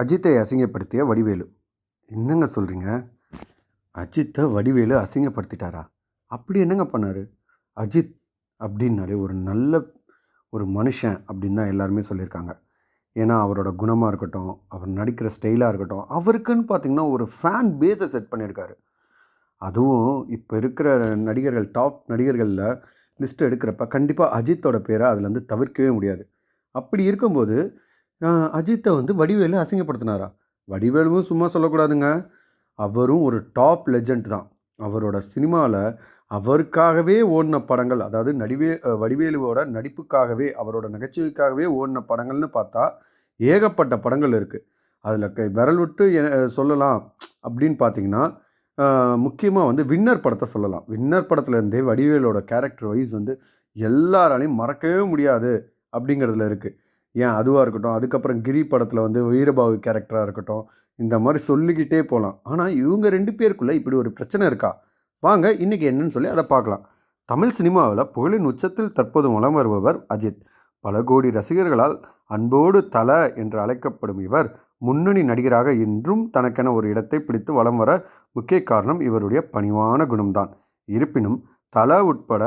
அஜித்தை அசிங்கப்படுத்திய வடிவேலு. என்னங்க சொல்கிறீங்க அஜித்தை வடிவேலு அசிங்கப்படுத்திட்டாரா? அப்படி என்னங்க பண்ணார்? அஜித் அப்படின்னாலே ஒரு நல்ல ஒரு மனுஷன் அப்படின்னு தான் எல்லாருமே சொல்லியிருக்காங்க. ஏன்னா அவரோட குணமாக இருக்கட்டும் அவர் நடிக்கிற ஸ்டைலாக இருக்கட்டும் அவருக்குன்னு பார்த்தீங்கன்னா ஒரு ஃபேன் பேஸை செட் பண்ணியிருக்காரு. அதுவும் இப்போ இருக்கிற நடிகர்கள் டாப் நடிகர்களில் லிஸ்ட் எடுக்கிறப்ப கண்டிப்பாக அஜித்தோட பேரை அதுலேருந்து தவிர்க்கவே முடியாது. அப்படி இருக்கும்போது அஜித்தை வந்து வடிவேலு அசிங்கப்படுத்தினாரா? வடிவேலுவும் சும்மா சொல்லக்கூடாதுங்க. அவரும் ஒரு டாப் லெஜண்ட் தான். அவரோட சினிமாவில் அவருக்காகவே ஓடின படங்கள் அதாவது நடிவே வடிவேலுவோட நடிப்புக்காகவே அவரோட நகைச்சுவைக்காகவே ஓடின படங்கள்னு பார்த்தா ஏகப்பட்ட படங்கள் இருக்குது அதில் க விரல் விட்டு சொல்லலாம் அப்படின்னு பார்த்தீங்கன்னா முக்கியமாக வந்து வின்னர் படத்தை சொல்லலாம். வின்னர் படத்துலேருந்தே வடிவேலோட கேரக்டர் வைஸ் வந்து எல்லாராலையும் மறக்கவே முடியாது அப்படிங்கிறதுல இருக்குது ஏன் அதுவாக இருக்கட்டும் அதுக்கப்புறம் கிரி படத்தில் வந்து வீரபாகு கேரக்டராக இருக்கட்டும் இந்த மாதிரி சொல்லிக்கிட்டே போகலாம் ஆனால் இவங்க ரெண்டு பேருக்குள்ளே இப்படி ஒரு பிரச்சனை இருக்கா? வாங்க இன்றைக்கி என்னன்னு சொல்லி அதை பார்க்கலாம் தமிழ் சினிமாவில் புகழின் உச்சத்தில் தற்போது வலம் வருபவர் அஜித். பல கோடி ரசிகர்களால் அன்போடு தல என்று அழைக்கப்படும் இவர் முன்னணி நடிகராக இன்றும் தனக்கென ஒரு இடத்தை பிடித்து வலம் வர முக்கிய காரணம் இவருடைய பணிவான குணம்தான். இருப்பினும் தல உட்பட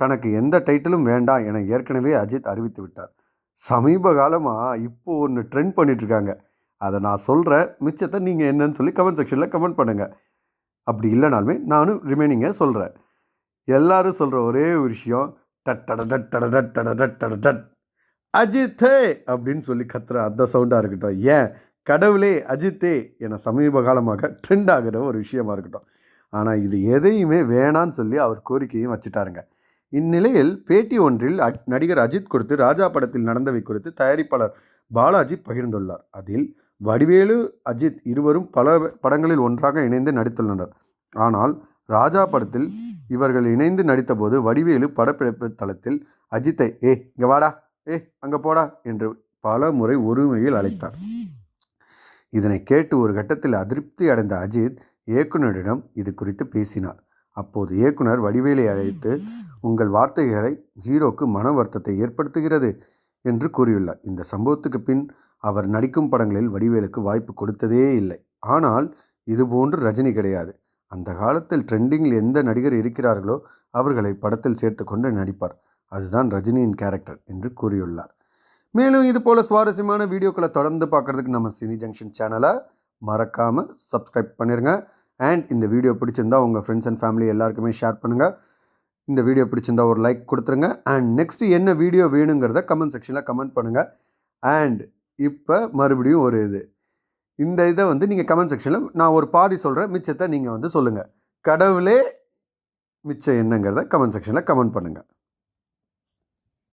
தனக்கு எந்த டைட்டிலும் வேண்டாம் என ஏற்கனவே அஜித் அறிவித்து விட்டார். சமீப காலமாக இப்போ ஒன்று ட்ரெண்ட் பண்ணிகிட்ருக்காங்க அதை நான் சொல்கிறேன் மிச்சத்தை நீங்கள் என்னன்னு சொல்லி கமெண்ட் செக்ஷனில் கமெண்ட் பண்ணுங்கள் அப்படி இல்லைனாலுமே நானும் ரிமைனிங்கை சொல்கிறேன் எல்லாரும் சொல்கிற ஒரே ஒரு விஷயம் டட் டட் டட் டட் டட டட் அஜித்தே அப்படின்னு சொல்லி கத்துற அந்த சவுண்டாக இருக்கட்டும். ஏன்? கடவுளே அஜித்தே என சமீப காலமாக ட்ரெண்ட் ஆகிற ஒரு விஷயமா இருக்கட்டும். ஆனால் இது எதையுமே வேணான்னு சொல்லி அவர் கோரிக்கையும் வச்சுட்டாருங்க. இந்நிலையில் பேட்டி ஒன்றில் நடிகர் அஜித் குறித்து ராஜா படத்தில் நடந்தவை குறித்து தயாரிப்பாளர் பாலாஜி பகிர்ந்துள்ளார். அதில் வடிவேலு அஜித் இருவரும் பல படங்களில் ஒன்றாக இணைந்து நடித்துள்ளனர். ஆனால் ராஜா படத்தில் இவர்கள் இணைந்து நடித்தபோது வடிவேலு படப்பிடிப்பு தளத்தில் அஜித்தை ஏ இங்கே வாடா ஏ அங்கே போடா என்று பல முறை ஒருமையில் அழைத்தார். இதனை கேட்டு ஒரு கட்டத்தில் அதிருப்தி அடைந்த அஜித் இயக்குனரிடம் இது குறித்து பேசினார். அப்போது இயக்குனர் வடிவேலை அழைத்து உங்கள் வார்த்தைகளை ஹீரோக்கு மன வருத்தத்தை ஏற்படுத்துகிறது என்று கூறியுள்ளார். இந்த சம்பவத்துக்கு பின் அவர் நடிக்கும் படங்களில் வடிவேலுக்கு வாய்ப்பு கொடுத்ததே இல்லை. ஆனால் இதுபோன்று ரஜினி கிடையாது. அந்த காலத்தில் ட்ரெண்டிங்கில் எந்த நடிகர் இருக்கிறார்களோ அவர்களை படத்தில் சேர்த்துக்கொண்டு நடிப்பார். அதுதான் ரஜினியின் கேரக்டர் என்று கூறியுள்ளார். மேலும் இது போல சுவாரஸ்யமான வீடியோக்களை தொடர்ந்து பார்க்கறதுக்கு நம்ம சினி ஜங்ஷன் சேனலை மறக்காமல் சப்ஸ்கிரைப் பண்ணிடுங்க அண்ட் இந்த வீடியோ பிடிச்சிருந்தா உங்கள் ஃப்ரெண்ட்ஸ் அண்ட் ஃபேமிலி எல்லாருக்குமே ஷேர் பண்ணுங்கள் இந்த வீடியோ பிடிச்சிருந்தா ஒரு லைக் கொடுத்துருங்க. அண்ட் நெக்ஸ்ட் என்ன வீடியோ வேணுங்கிறத கமெண்ட் செக்ஷனில் கமெண்ட் பண்ணுங்கள் அண்ட் இப்போ மறுபடியும் ஒரு இது. இந்த இதை வந்து நீங்கள் கமெண்ட் செக்ஷனில் நான் ஒரு பாதி சொல்கிறேன் மிச்சத்தை நீங்கள் வந்து சொல்லுங்கள் கடவுளே மிச்சம் என்னங்கிறத கமெண்ட் செக்ஷனில் கமெண்ட் பண்ணுங்கள்